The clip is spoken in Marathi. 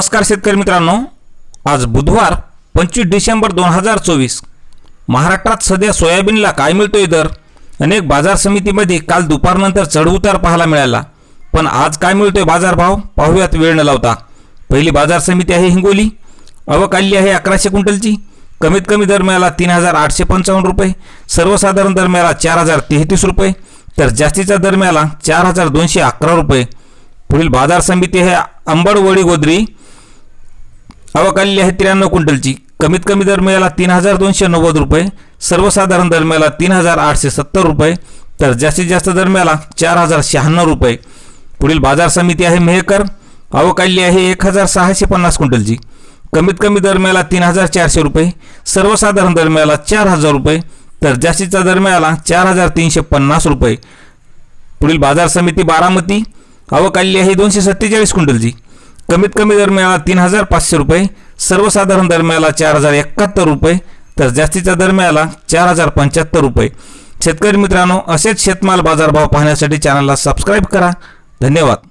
नमस्कार शेतकरी मित्रांनो. आज बुधवार पंचवीस डिसेंबर दोन हजार चोवीस. महाराष्ट्रात सध्या सोयाबीनला काय मिळतोय दर? अनेक बाजार समितीमध्ये काल दुपारनंतर चढउतार पाहायला मिळाला. पण आज काय मिळतोय बाजारभाव? पाहूयात वेळ न लावता. पहिली बाजार समिती आहे हिंगोली. अवकाली आहे अकराशे क्विंटलची. कमीत कमी दर मिळाला तीन हजार आठशे पंचावन्न रुपये. सर्वसाधारण दर मिळाला चार हजार तेहतीस रुपये. तर जास्तीचा दर मिळाला चार हजार दोनशे अकरा रुपये. पुढील बाजार समिती आहे अंबडवडी गोदरी. आवक आलेली आहे त्र्याण्णव क्विंटलची. कमीत कमी दर मिळाला तीन हजार दोनशे नव्वद रुपये. सर्वसाधारण दर मिळाला तीन हजार आठशे सत्तर रुपये. तर जास्तीत जास्त दर मिळाला चार हजार शहाण्णव रुपये. पुढील बाजार समिती आहे मेहकर. आवक आलेली आहे एक हजार सहाशे पन्नास क्विंटलची. कमीत कमी दर मिळाला तीन हजार चारशे रुपये. सर्वसाधारण दर मिळाला चार हजार रुपये. तर जास्तीचा दर मिळाला चार हजार तीनशे पन्नास रुपये. पुढील बाजार समिती बारामती. आवक आलेली आहे दोनशे सत्तेचाळीस क्विंटलची. कमीत कमी दर मिळाला तीन हजार पाचशे रुपये सर्वसाधारण दर मिळाला चार हजार एकाहत्तर रुपये तर जास्तीचा दर मिळाला चार हजार पंच्याहत्तर रुपये. शेतकरी मित्रांनो असेच शेतमाल बाजारभाव पाहण्यासाठी चॅनलला सबस्क्राईब करा. धन्यवाद.